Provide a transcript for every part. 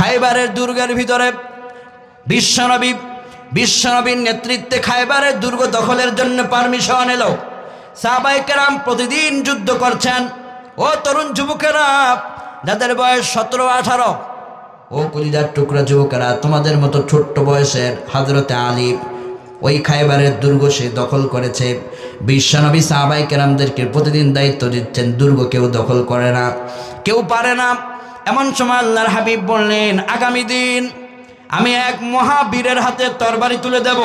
খাইবারের দুর্গের ভিতরে বিশ্বনবী, বিশ্বনবীর নেতৃত্বে খাইবারের দুর্গ দখলের জন্য পারমিশন এলো। সাহাবাই কেরাম প্রতিদিন যুদ্ধ করছেন। ও তরুণ যুবকেরা, যাদের বয়স সতেরো, আঠারো, ও কলিজার টুকরা যুবকেরা, তোমাদের মতো ছোট্ট বয়সের হাজরতে আলী, ওই খাইবারের দুর্গ সে দখল করেছে। বিশ্বনবী সাহাবাই কেরামদেরকে প্রতিদিন দায়িত্ব দিচ্ছেন, দুর্গ কেউ দখল করে না, কেউ পারে না। এমন সময় আল্লাহর হাবিব বললেন আগামী দিন আমি এক মহাবীরের হাতে তরবারি তুলে দেব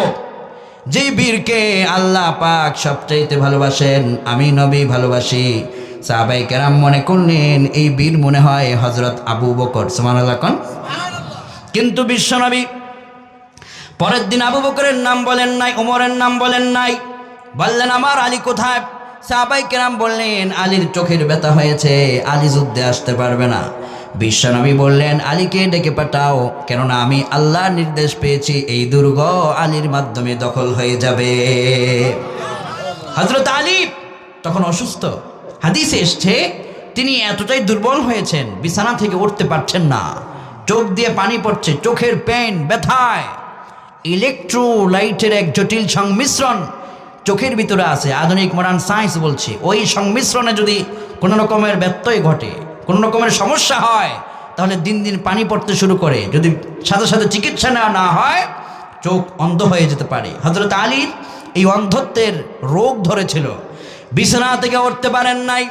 যেই বীরকে আল্লাহ পাক সবচাইতে ভালোবাসেন। আমি নবী ভালোবাসি। সাহাবাই কেরাম মনে করলেন এই বীর মনে হয় হজরত আবু বকর। সমান কন। কিন্তু বিশ্বনবী পরের দিন আবু বকরের নাম বলেন নাই উমরের নাম বলেন নাই। বললেন আমার আলী কোথায়? সাহাবাই কেরাম বললেন আলীর চোখের ব্যথা হয়েছে আলী যুদ্ধে আসতে পারবে না। বিশ্বনবী বললেন, আলীকে ডেকে পাঠাও, কেননা আমি আল্লাহর নির্দেশ পেয়েছি, এই দুর্গ আলীর মাধ্যমে দখল হয়ে যাবে। হজরত আলী তখন অসুস্থ। হাদিসে এসছে, তিনি এতটাই দুর্বল হয়েছেন, বিছানা থেকে উঠতে পারছেন না। চোখ দিয়ে পানি পড়ছে, চোখের পেন ব্যথায়। ইলেকট্রোলাইটের এক জটিল সংমিশ্রণ চোখের ভিতরে আছে। আধুনিক মডার্ন সায়েন্স বলছে, ওই সংমিশ্রণে যদি কোনো রকমের ব্যত্যয় ঘটে কোনো রকমের সমস্যা হয়, তাহলে দিন দিন পানি পড়তে শুরু করে। যদি সাথে সাথে চিকিৎসা নেওয়া না হয়, চোখ অন্ধ হয়ে যেতে পারে। হজরত আলীর এই অন্ধত্বের রোগ ধরেছিল। বিছানা থেকে উঠতে পারেন নাই।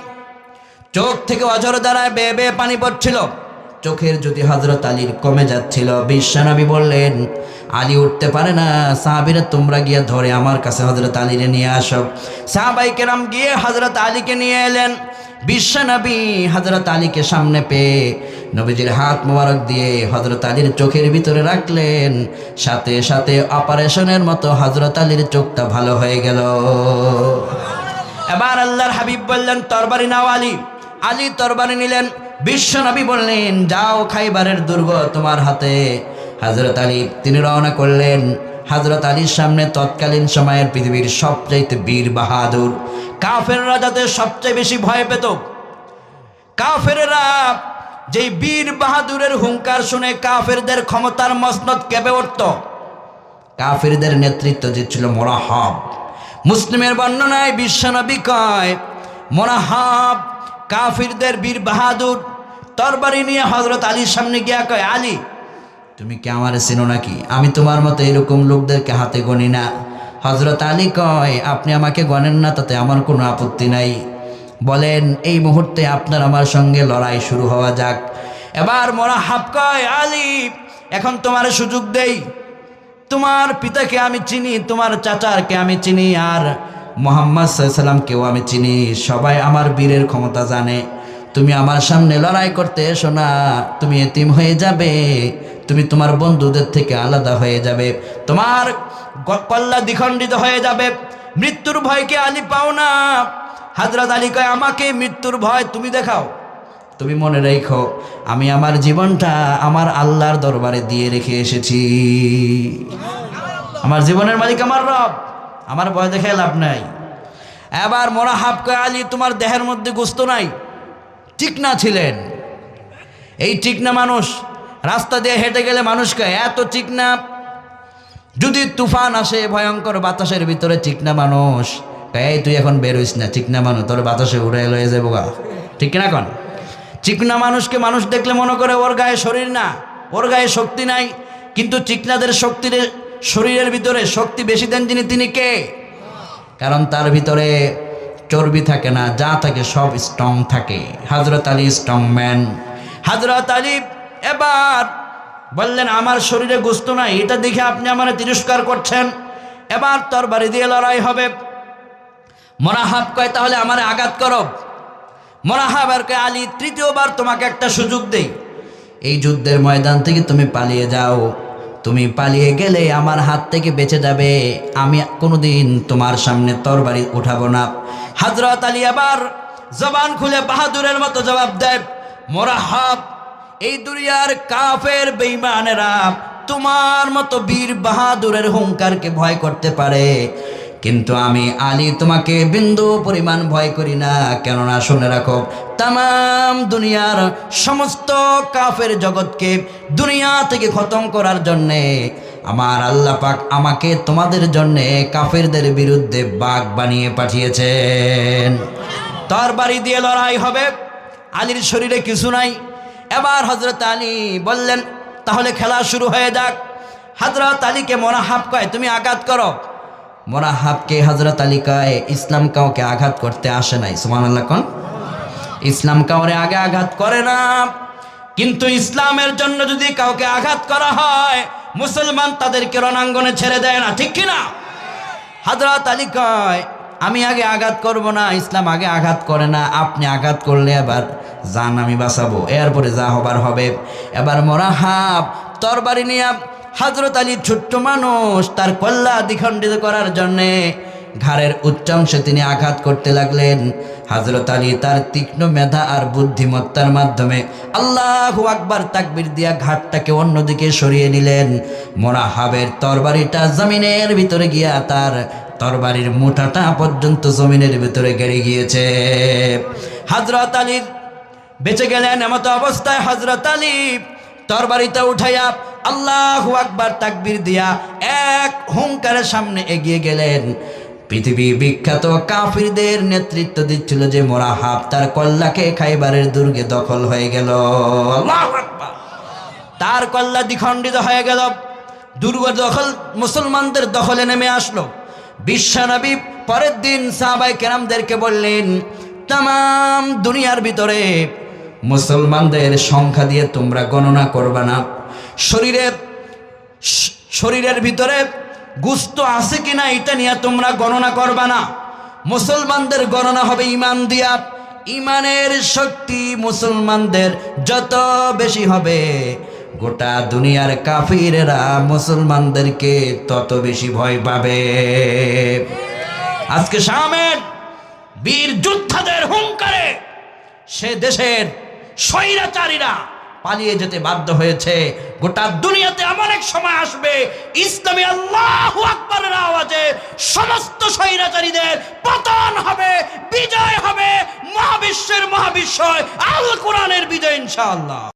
চোখ থেকে অজর দ্বারায় বেয়ে বেয়ে পানি পড়ছিল। চোখের যদি হজরত আলীর কমে যাচ্ছিল বিশ্বনবী বললেন আলী উঠতে পারে না। সাহাবিরা তোমরা গিয়ে ধরে আমার কাছে হজরত আলীরে নিয়ে আসো। সাহাবাই কেরাম গিয়ে হজরত আলীকে নিয়ে এলেন। বিশ্বনবী হজরত আলীকে সামনে পেয়ে নবীজির হাত মোবারক দিয়ে হজরত আলীর চোখের ভিতরে রাখলেন। সাথে সাথে অপারেশনের মতো হজরত আলীর চোখটা ভালো হয়ে গেল। এবার আল্লাহর হাবিব বললেন, তরবারি নাও আলী। আলী তরবারি নিলেন। বিশ্বনবী বললেন, যাও খাইবারের দুর্গ তোমার হাতে। হজরত আলী, তিনি রওনা করলেন। হজরত আলীর সামনে তৎকালীন সময়ের পৃথিবীর সবচাইতে বীর বাহাদুর। কাফেররা যাতে সবচেয়ে বেশি ভয় পেত। কাফেরেরা যেই বীর বাহাদুরের হুঙ্কার শুনে কাফেরদের ক্ষমতার মসনদ কেঁপে উঠত। কাফেরদের নেতৃত্ব দিচ্ছিল মোরাহাব। মুসলিমের বর্ণনায় বিশ্বনবী কয়, মোরাহাব, কাফিরদের বীর বাহাদুর, তরবারি নিয়ে হজরত আলীর সামনে গিয়া কয়, আলী তুমি কি আমার চেনো নাকি? আমি তোমার মতো এরকম লোকদেরকে হাতে গনি না। হজরত আলী কয়, আপনি আমাকে গণেন না, তাতে আমার কোনো আপত্তি নাই। বলেন, এই মুহূর্তে আপনার আমার সঙ্গে লড়াই শুরু হওয়া যাক। এবার মোরা হাফ কয়, আলী, এখন তোমার সুযোগ দেই। তোমার পিতাকে আমি চিনি, তোমার চাচারকে আমি চিনি, আর মোহাম্মদ সাল্লামকেও আমি চিনি। সবাই আমার বীরের ক্ষমতা জানে। তুমি আমার সামনে লড়াই করতে এসো না। তুমি এতিম হয়ে যাবে। তুমি তোমার বন্ধুদের থেকে আলাদা হয়ে যাবে। তোমার কল্লা দ্বিখণ্ডিত হয়ে যাবে। মৃত্যুর ভয়কে আলী পাও না। হাজরত আলী কয়, আমাকে মৃত্যুর ভয় তুমি দেখাও। তুমি মনে রেখো, আমি আমার জীবনটা আমার আল্লাহর দরবারে দিয়ে রেখে এসেছি। আমার জীবনের মালিক আমার রব, আমার ভয় দেখে লাভ নাই। এবার মোরা হাফকা আলী, তোমার দেহের মধ্যে গুস্ত নাই। চিকনা ছিলেন। এই চিকনা মানুষ রাস্তা দিয়ে হেঁটে গেলে মানুষকে এত চিকনা। যদি তুফান আসে, ভয়ঙ্কর বাতাসের ভিতরে চিকনা মানুষ এই তুই এখন বেরোইস না? চিকনা মানুষ, তোর বাতাসে উড়ে লয়ে যাব গা ঠিক না কন? চিকনা মানুষকে মানুষ দেখলে মনে করে ওর গায়ে শরীর না, ওর গায়ে শক্তি নাই, কিন্তু চিকনাদের শক্তির, শরীরের ভিতরে শক্তি বেশি দেন যিনি, তিনি কে? কারণ তার ভিতরে চর্বি থাকে না, যা থাকে সব স্ট্রং থাকে। হাজরত আলী স্ট্রং ম্যান হাজরত আলী এবার বললেন, আমার শরীরে গুস্ত নাই, এটা দেখে আপনি আমার তিরস্কার করছেন। এবার তোর বাড়ি দিয়ে লড়াই হবে। মরাহাব কয়, তাহলে আমার আঘাত করো। মরাহাব আর কয়, আলী, তৃতীয়বার তোমাকে একটা সুযোগ দেই। এই যুদ্ধের ময়দান থেকে তুমি পালিয়ে যাও। তুমি পালিয়ে গেলে আমার হাত থেকে বেঁচে যাবে। আমি কোনোদিন তোমার সামনে তরবারি উঠাবো না। হাজরত আলী আবার জবান খুলে বাহাদুরের মতো জবাব দেয়। মোরাহাব এই দুনিয়ার কাফের বেঈমানেরা তোমার মতো বীর বাহাদুরের হুঙ্কারকে ভয় করতে পারে। কিন্তু আমি আলী তোমাকে বিন্দু পরিমাণ ভয় করি না। কেননা শুনে রাখো তাম দুনিয়ার সমস্ত কাফের জগৎকে দুনিয়া থেকে খতম করার জন্যে আমার আল্লাহ পাক আমাকে তোমাদের জন্যে কাফেরদের বিরুদ্ধে বাঘ বানিয়ে পাঠিয়েছেন। তার বাড়ি দিয়ে লড়াই হবে। আলীর শরীরে কিছু নাই। এবার হজরত আলী বললেন, তাহলে খেলা শুরু হয়ে যাক। হজরত আলীকে মোনাহাব কয়, তুমি আঘাত করো। মোনাহাবকে হজরত আলী কয়, ইসলাম কাউকে আঘাত করতে আসে নাই। সুমান আল্লাহ কন? ইসলাম কাউরে আগে আঘাত করে না। কিন্তু ইসলামের জন্য যদি কাউকে আঘাত করা হয়, মুসলমান তাদেরকে রণাঙ্গনে ছেড়ে দেয় না, ঠিক কিনা? হাজরত আলী কয় আমি আগে আঘাত করব না, ইসলাম আগে আঘাত করে না, আপনি আঘাত করলে এবার জান আমি বাঁচাবো। এরপরে যা হবার হবে। এবার মোরাহাব, তরবারি নিয়ে হজরত আলী ছোট্ট মানুষ তার কল্লা দ্বিখণ্ডিত করার জন্যে ঘাড়ের উচ্চাংশে তিনি আঘাত করতে লাগলেন। হজরত আলী তার তীক্ষ্ণ মেধা আর বুদ্ধিমত্তার মাধ্যমে আল্লাহ আকবার তাকবির দিয়া ঘাটটাকে অন্যদিকে সরিয়ে নিলেন। মোরাহাবের তরবারিটা জমিনের ভিতরে গিয়া তার তরবারির মোটাটা পর্যন্ত জমিনের ভেতরে গেড়ে গিয়েছে। হজরত আলীর বেঁচে গেলেন এমতো অবস্থায় হজরত আলী। তরবারিটা উঠাইয়া আল্লাহ আকবার তাকবির দিয়া এক হুঙ্কারের সামনে এগিয়ে গেলেন। পৃথিবী বিখ্যাত কাফিরদের নেতৃত্ব দিচ্ছিল যে মোরাহাব তার কল্লাকে খাইবারের দুর্গে দখল হয়ে গেল। তার কল্লা দ্বিখণ্ডিত হয়ে গেল। দুর্গ দখল মুসলমানদের দখলে নেমে আসলো। বিশ্বনবী পরের দিন সাহাবাই কেরামদেরকে বললেন তাম দুনিয়ার ভিতরে মুসলমানদের সংখ্যা দিয়ে তোমরা গণনা করবা না। শরীরে শরীরের ভিতরে গুস্ত আছে কিনা এটা নিয়ে তোমরা গণনা করবা না। মুসলমানদের গণনা হবে ইমান দিয়া। ইমানের শক্তি মুসলমানদের যত বেশি হবে গোটা দুনিয়ার কাফিরেরা মুসলমানদেরকে তত বেশি ভয় পাবে। আজকে শামের বীর যোদ্ধাদের হুঙ্কারে সে দেশের স্বৈরাচারীরা পালিয়ে যেতে বাধ্য হয়েছে। গোটা দুনিয়াতে এমন এক সময় আসবে, ইসলামী আল্লাহ আকবরের আওয়াজে সমস্ত স্বৈরাচারীদের পতন হবে, বিজয় হবে, মহাবিশ্বের মহাবিশ্বয়, আল কোরআনের বিজয় ইনশাআল্লাহ।